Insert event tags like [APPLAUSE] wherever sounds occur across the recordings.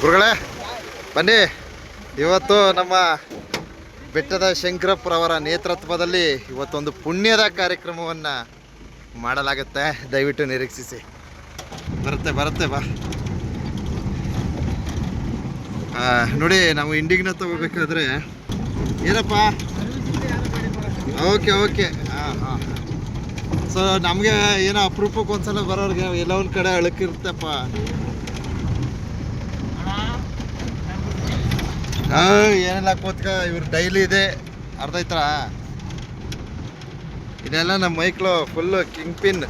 ಗುರುಗಳೇ, ಬನ್ನಿ. ಇವತ್ತು ನಮ್ಮ ಬೆಟ್ಟದ ಶಂಕರಪ್ಪರವರ ನೇತೃತ್ವದಲ್ಲಿ ಇವತ್ತೊಂದು ಪುಣ್ಯದ ಕಾರ್ಯಕ್ರಮವನ್ನು ಮಾಡಲಾಗುತ್ತೆ. ದಯವಿಟ್ಟು ನಿರೀಕ್ಷಿಸಿ. ಬರುತ್ತೆ ಬರುತ್ತೆ, ಬಾ. ನೋಡಿ, ನಾವು ಇಂಡಿಗ್ನ ತಗೋಬೇಕಾದ್ರೆ ಏನಪ್ಪ? Okay okay. ಹಾಂ ಹಾಂ. ಸೊ ನಮಗೆ ಏನೋ ಅಪರೂಪಕ್ಕೆ ಒಂದ್ಸಲ ಬರೋರಿಗೆ ಎಲ್ಲ ಒಂದು ಕಡೆ ಅಳಕಿರುತ್ತಪ್ಪ ಏನೆಲ್ಲ ಕೂತ್ಕ ಇವ್ರು ಡೈಲಿ ಇದೆ. ಅರ್ಧ ಐತ್ರ ಇದೆಲ್ಲ ನಮ್ಮ ಮೈಕ್ಳು ಫುಲ್ಲು ಕಿಂಗ್ ಪಿನ್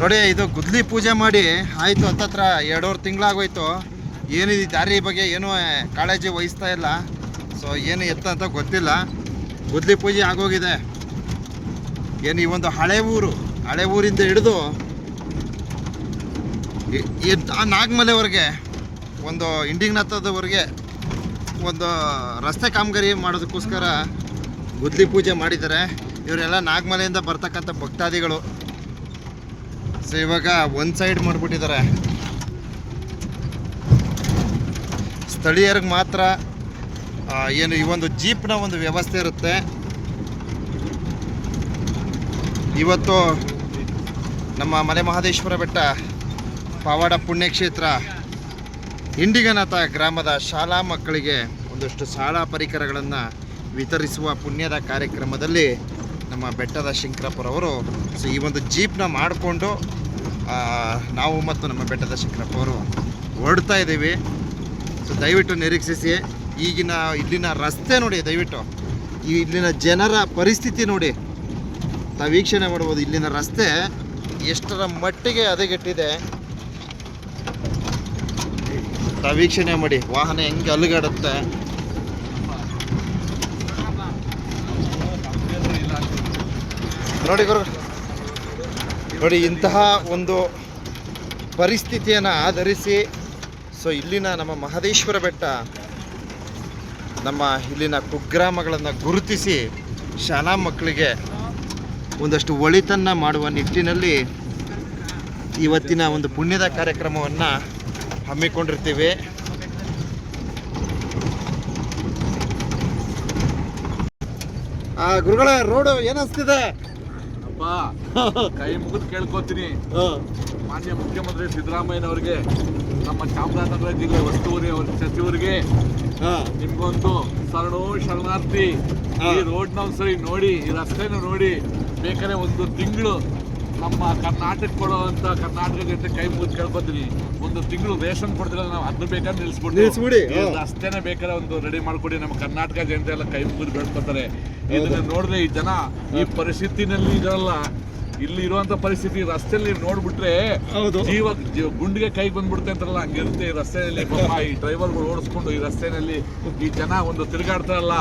ನೋಡಿ, ಇದು ಗುದ್ಲಿ ಪೂಜೆ ಮಾಡಿ ಆಯಿತು ಹತ್ತತ್ರ, ಎರಡೂವರೆ ತಿಂಗಳಾಗೋಯ್ತು. ಏನಿದೆ ದಾರಿ ಬಗ್ಗೆ ಏನೂ ಕಾಳಜಿ ವಹಿಸ್ತಾ ಇಲ್ಲ. ಸೊ ಏನು ಎತ್ತ ಅಂತ ಗೊತ್ತಿಲ್ಲ. ಗುದ್ಲಿ ಪೂಜೆ ಆಗೋಗಿದೆ. ಏನು ಈ ಒಂದು ಹಳೆ ಊರು, ಹಳೆ ಊರಿಂದ ಹಿಡಿದು ಆ ನಾಗಮಲೆವರೆಗೆ, ಒಂದು ಇಂಡಿಗ್ನಾಥದವರೆಗೆ ಒಂದು ರಸ್ತೆ ಕಾಮಗಾರಿ ಮಾಡೋದಕ್ಕೋಸ್ಕರ ಗುದ್ಲಿ ಪೂಜೆ ಮಾಡಿದ್ದಾರೆ. ಇವರೆಲ್ಲ ನಾಗಮಲೆಯಿಂದ ಬರ್ತಕ್ಕಂಥ ಭಕ್ತಾದಿಗಳು. ಸೊ ಇವಾಗ ಒಂದು ಸೈಡ್ ಮಾಡಿಬಿಟ್ಟಿದ್ದಾರೆ. ಸ್ಥಳೀಯರಿಗೆ ಮಾತ್ರ ಏನು ಈ ಒಂದು ಜೀಪ್ನ ಒಂದು ವ್ಯವಸ್ಥೆ ಇರುತ್ತೆ. ಇವತ್ತು ನಮ್ಮ ಮಲೆ ಮಹದೇಶ್ವರ ಬೆಟ್ಟ ಪಾವಾಡ ಪುಣ್ಯಕ್ಷೇತ್ರ ಇಂಡಿಗನಾಥ ಗ್ರಾಮದ ಶಾಲಾ ಮಕ್ಕಳಿಗೆ ಒಂದಷ್ಟು ಶಾಲಾ ಪರಿಕರಗಳನ್ನು ವಿತರಿಸುವ ಪುಣ್ಯದ ಕಾರ್ಯಕ್ರಮದಲ್ಲಿ ನಮ್ಮ ಬೆಟ್ಟದ ಶಂಕರಪ್ಪರವರು ಸೊ ಈ ಒಂದು ಜೀಪ್ನ ಮಾಡಿಕೊಂಡು ನಾವು ಮತ್ತು ನಮ್ಮ ಬೆಟ್ಟದ ಶಂಕರಪ್ಪವರು ಹೊರಡ್ತಾ ಇದ್ದೀವಿ. ಸೊ ದಯವಿಟ್ಟು ನಿರೀಕ್ಷಿಸಿ, ಈಗಿನ ಇಲ್ಲಿನ ರಸ್ತೆ ನೋಡಿ, ದಯವಿಟ್ಟು. ಇಲ್ಲಿನ ಜನರ ಪರಿಸ್ಥಿತಿ ನೋಡಿ. ತಾವು ವೀಕ್ಷಣೆ ಮಾಡ್ಬೋದು ಇಲ್ಲಿನ ರಸ್ತೆ. ಎಷ್ಟರ ಮಟ್ಟಿಗೆ ಹದಗೆಟ್ಟಿದೆ. ನಾವು ವೀಕ್ಷಣೆ ಮಾಡಿ, ವಾಹನ ಹೆಂಗೆ ಅಲುಗಾಡುತ್ತೆ. ನೋಡಿ ಗುರು, ನೋಡಿ ಇಂತಹ ಒಂದು ಪರಿಸ್ಥಿತಿಯನ್ನು ಆಧರಿಸಿ, ಸೊ ಇಲ್ಲಿನ ನಮ್ಮ ಮಹದೇಶ್ವರ ಬೆಟ್ಟ, ನಮ್ಮ ಇಲ್ಲಿನ ಕುಗ್ರಾಮಗಳನ್ನು ಗುರುತಿಸಿ ಶಾಲಾ ಮಕ್ಕಳಿಗೆ ಒಂದಷ್ಟು ಒಳಿತನ್ನು ಮಾಡುವ ನಿಟ್ಟಿನಲ್ಲಿ ಇವತ್ತಿನ ಒಂದು ಪುಣ್ಯದ ಕಾರ್ಯಕ್ರಮವನ್ನು ಹಮ್ಮಿಕೊಂಡಿರ್ತೀವಿ. ಆ ಗುರುಗಳ ರೋಡು ಏನಿಸ್ತಿದೆ ಅಪ್ಪ ಕೈ ಮುಗಿದು ಕೇಳ್ಕೊತೀನಿ. ಮಾನ್ಯ ಮುಖ್ಯಮಂತ್ರಿ ಸಿದ್ದರಾಮಯ್ಯನವರಿಗೆ ನಮ್ಮ ಚಾಮರಾಜನಗರ ಜಿಲ್ಲೆ ವಸ್ತುವರಿ ಅವ್ರ ಸಚಿವರಿಗೆ ನಿಮ್ಗೊಂದು ಶರಣು ಶರಣಾರ್ಥಿ. ಈ ರೋಡ್ ನಾವು ಸರಿ ನೋಡಿ ಈ ರಸ್ತೆನ ನೋಡಿ. ಬೇಕಾದ್ರೆ ಒಂದು ತಿಂಗಳು ನಮ್ಮ ಕರ್ನಾಟಕ ಕೊಡುವಂತ ಕರ್ನಾಟಕ ಜೊತೆ ಕೈ ಮುಗಿದು ಕೇಳ್ಕೊತೀನಿ. ಒಂದು ತಿಂಗಳು ರೇಷನ್ ಕೊಡ್ತಿಲ್ಲ ನಾವು ಅದ್ರ ಬೇಕಾದ್ರೆ ನಿಲ್ಸ್ಬಿಡ್ತೀವಿ ನಿಲ್ಸ್ಬಿಡಿ, ಈ ಬೇಕಾದ್ರೆ ಒಂದು ರೆಡಿ ಮಾಡ್ಕೊಡಿ. ನಮ್ಮ ಕರ್ನಾಟಕ ಜನತೆ ಎಲ್ಲ ಕೈ ಮುಗಿದು ಬೇಡ್ಕೊತಾರೆ. ಇದನ್ನ ನೋಡಿದ್ರೆ ಈ ಜನ ಈ ಪರಿಸ್ಥಿತಿನಲ್ಲಿ ಇರಲ್ಲ ಇಲ್ಲಿ ಇರುವಂತ ಪರಿಸ್ಥಿತಿ ರಸ್ತೆಯಲ್ಲಿ ನೋಡ್ಬಿಟ್ರೆ ಹೌದು. ಜೀವ ಜೀವ- ಗುಂಡಿಗೆ ಕೈ ಬಂದ್ಬಿಡುತ್ತೆ ಅಂತಾರಲ್ಲ ಹಂಗಿರುತ್ತೆ. ಈ ರಸ್ತೆಯಲ್ಲಿ ಪಾಪ ಈ ಡ್ರೈವರ್ಗಳು ಓಡಿಸ್ಕೊಂಡು ಈ ರಸ್ತೆಯಲ್ಲಿ ಈ ಜನ ಒಂದು ತಿರುಗಾಡ್ತಾರಲ್ಲ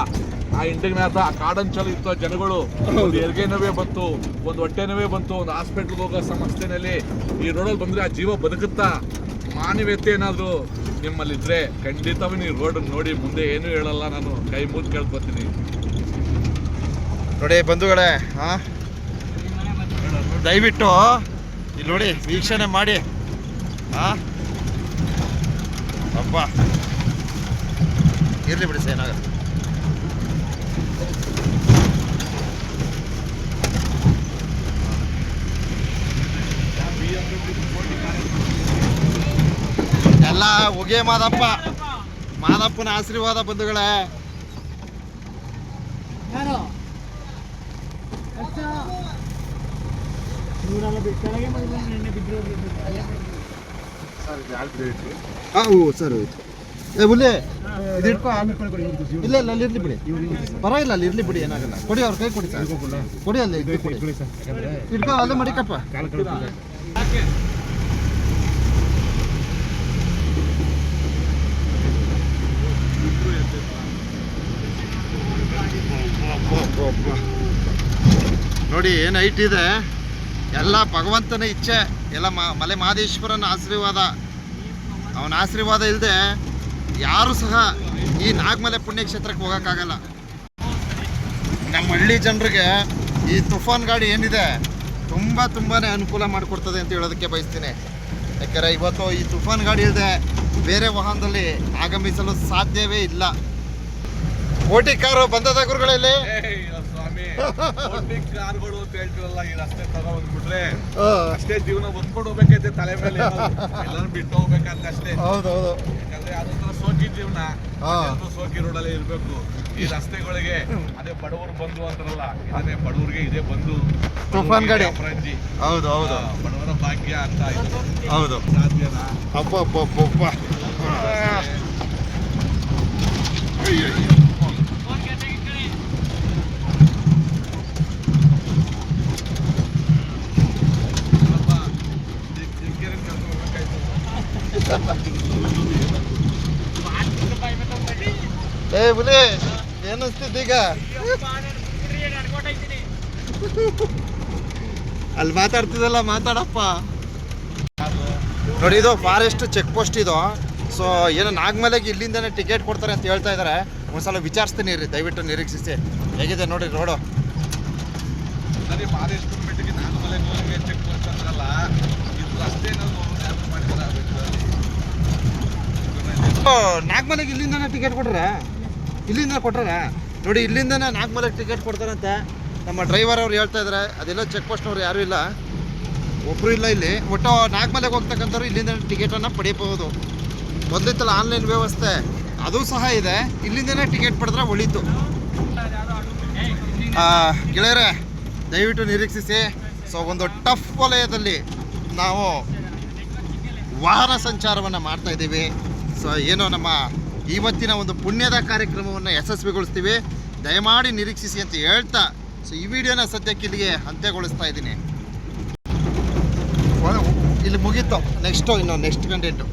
ಆ ಇಂಡಿಗ್ನಾಥ ಆ ಕಾಡಂಚಲು ಇತ್ತು ಜನಗಳು ಒಂದು ಹೆರಿಗೆ ನೋವೇ ಬಂತು ಒಂದು ಹೊಟ್ಟೆ ನೋವೇ ಬಂತು ಒಂದು ಹಾಸ್ಪಿಟ್ಲ್ಗೆ ಹೋಗೋ ಸಮಸ್ಯೆನಲ್ಲಿ ಈ ರೋಡಲ್ಲಿ ಬಂದ್ರೆ ಆ ಜೀವ ಬದುಕುತ್ತಾ? ಮಾನವೀಯತೆ ಏನಾದ್ರು ನಿಮ್ಮಲ್ಲಿದ್ರೆ ಖಂಡಿತವೂ ನೀವು ರೋಡ್ ನೋಡಿ ಮುಂದೆ ಏನು ಹೇಳಲ್ಲ ನಾನು ಕೈ ಮುದ್ದು ಕೇಳ್ಕೊತೀನಿ. ನೋಡಿ ಬಂಧುಗಳೇ ಹಾ ದಯವಿಟ್ಟು ಇಲ್ಲಿ ನೋಡಿ ವೀಕ್ಷಣೆ ಮಾಡಿ. ಹಾಂ ಅಬ್ಬ. ಇರ್ಲಿ ಬಿಡಿ ಸೇನಾಗ ಎಲ್ಲ ಹೊಗೆ ಮಾದಪ್ಪ. ಮಾದಪ್ಪನ ಆಶೀರ್ವಾದ ಬಂಧುಗಳೇ. ಹಾಂ ಸರ್ ಹೋಯ್ತು. ಏ ಬುಲ್ಲೆ ಇದು ಇಟ್ಕೋ ಇಲ್ಲ ಇಲ್ಲ ಅಲ್ಲಿ ಇರ್ಲಿ ಬಿಡಿ. ಪರವಾಗಿಲ್ಲ ಅಲ್ಲಿ ಇರ್ಲಿ ಬಿಡಿ ಏನಾಗಲ್ಲ. ಕೊಡಿ ಅವ್ರ ಕೈ ಕೊಡಿ ಸರ್. ಕೊಡಿ ಅಲ್ಲಿ ಇದು ಕೊಡಿ. ಇಟ್ಕೋ ಅಲ್ಲೇ ಮಡಿಕಪ್ಪ ನೋಡಿ ಏನು ಹೈಟ್ ಇದೆ. ಎಲ್ಲ ಭಗವಂತನ ಇಚ್ಛೆ, ಎಲ್ಲ ಮಲೆ ಮಹದೇಶ್ವರನ ಆಶೀರ್ವಾದ. ಅವನ ಆಶೀರ್ವಾದ ಇಲ್ಲದೆ ಯಾರು ಸಹ ಈ ನಾಗಮಲೆ ಪುಣ್ಯಕ್ಷೇತ್ರಕ್ಕೆ ಹೋಗೋಕ್ಕಾಗಲ್ಲ. ನಮ್ಮ ಹಳ್ಳಿ ಜನರಿಗೆ ಈ ತುಫಾನ್ ಗಾಡಿ ಏನಿದೆ, ತುಂಬ ತುಂಬಾ ಅನುಕೂಲ ಮಾಡಿಕೊಡ್ತದೆ ಅಂತ ಹೇಳೋದಕ್ಕೆ ಬಯಸ್ತೀನಿ. ಯಾಕಂದರೆ ಇವತ್ತು ಈ ತುಫಾನ್ ಗಾಡಿ ಇಲ್ಲದೆ ಬೇರೆ ವಾಹನದಲ್ಲಿ ಆಗಮಿಸಲು ಸಾಧ್ಯವೇ ಇಲ್ಲ. ಓಟಿ ಕಾರು ಬಂದದ ಗುರುಗಳಲ್ಲಿ ಕಾರ್ಗಳು ಅಂತ ಹೇಳ್ತಿರಲ್ಲ ಈ ರಸ್ತೆ ತಗೊಂಡ್ಬಿಟ್ರೆ ಅಷ್ಟೇ ಜೀವನ ಹೊತ್ಕೊಂಡು ಹೋಗ್ಬೇಕೈತೆ ತಲೆ ಮೇಲೆ [LAUGHS] ಎಲ್ಲರೂ ಬಿಟ್ಟು ಹೋಗ್ಬೇಕಂತ ಅಷ್ಟೇ. ಹೌದೌದು. ಯಾಕಂದ್ರೆ ಅದೊಂಥರ ಸೋಕಿ ಜೀವನ. ಎಲ್ರೂ ಸೋಕಿ ರೋಡಲ್ಲೇ ಇರ್ಬೇಕು. ಈ ರಸ್ತೆಗಳಿಗೆ ಅದೇ ಬಡವರು ಬಂದು ಅಂತಾರಲ್ಲ ಅದೇ ಬಡವರಿಗೆ ಇದೇ ಬಂದು ತುಫಾನ್ ಗಾಡಿ. ಹೌದು ಹೌದು. ಬಡವರ ಭಾಗ್ಯ ಅಂತ ಹೌದು. ಸಾಧ್ಯನಾ? ಅಪ್ಪ ಅಪ್ಪ ಅಪ್ಪ ಅಪ್ಪ [LAUGHS] ಏ ಬುಲಿ ಅಲ್ಲಿ ಮಾತಾಡ್ತಿದ್ದಲ್ಲ, ಮಾತಾಡಪ್ಪ. ನೋಡಿ, ಇದು ಫಾರೆಸ್ಟ್ ಚೆಕ್ ಪೋಸ್ಟ್ ಇದು. ಸೊ ಏನೋ ನಾಗಮಲೆಗೆ ಇಲ್ಲಿಂದನೇ ಟಿಕೆಟ್ ಕೊಡ್ತಾರೆ ಅಂತ ಹೇಳ್ತಾ ಇದ್ದಾರೆ ಒಂದ್ಸಲ ವಿಚಾರಿಸ್ತೀನಿ ರೀ ದಯವಿಟ್ಟು ನಿರೀಕ್ಷಿಸಿ. ಹೇಗಿದೆ ನೋಡಿ, ರೋಡು? ಸರಿ ಫಾರೆಸ್ಟ್ ಚೆಕ್ ಪೋಸ್ಟ್ ಅಂದ್ರಲ್ಲ ನಾಗಮಲೆಗೆ ಇಲ್ಲಿಂದನೇ ಟಿಕೆಟ್ ಕೊಟ್ರೆ? ಇಲ್ಲಿಂದ ಕೊಟ್ಟಾರ ನೋಡಿ, ಇಲ್ಲಿಂದನೇ ನಾಗಮಲೆಗೆ ಟಿಕೆಟ್ ಕೊಡ್ತಾರಂತೆ. ನಮ್ಮ ಡ್ರೈವರ್ ಅವ್ರು ಹೇಳ್ತಾ ಇದ್ದಾರೆ ಅದೆಲ್ಲ ಚೆಕ್ ಪೋಸ್ಟ್ನವ್ರು ಯಾರೂ ಇಲ್ಲ. ಒಬ್ಬರು ಇಲ್ಲ ಇಲ್ಲಿ. ಒಟ್ಟು ನಾಗಮಲೆಗೆ ಹೋಗ್ತಕ್ಕಂಥವ್ರು ಇಲ್ಲಿಂದ ಟಿಕೆಟನ್ನು ಪಡೆಯಬಹುದು. ಮೊದಲಿತ್ತಲ್ಲ ಆನ್ಲೈನ್ ವ್ಯವಸ್ಥೆ. ಅದು ಸಹ ಇದೆ. ಇಲ್ಲಿಂದನೇ ಟಿಕೆಟ್ ಪಡೆದ್ರೆ ಒಳಿತು. ಗೆಳೆಯರೇ, ದಯವಿಟ್ಟು ನಿರೀಕ್ಷಿಸಿ. ಸೊ ಒಂದು ಟಫ್ ವಲಯದಲ್ಲಿ ನಾವು ವಾಹನ ಸಂಚಾರವನ್ನು ಮಾಡ್ತಾ ಇದ್ದೀವಿ. ಸೊ ಏನೋ ನಮ್ಮ ಇವತ್ತಿನ ಒಂದು ಪುಣ್ಯದ ಕಾರ್ಯಕ್ರಮವನ್ನು ಯಶಸ್ವಿಗೊಳಿಸ್ತೀವಿ. ದಯಮಾಡಿ ನಿರೀಕ್ಷಿಸಿ ಅಂತ ಹೇಳ್ತಾ ಸೊ ಈ ವಿಡಿಯೋನ ಸದ್ಯಕ್ಕೆ ಇಲ್ಲಿಗೆ ಅಂತ್ಯಗೊಳಿಸ್ತಾ ಇದ್ದೀನಿ. ಇಲ್ಲಿ ಮುಗೀತು. ನೆಕ್ಸ್ಟು ಇನ್ನು ನೆಕ್ಸ್ಟ್ ಕಂಟೆಂಟು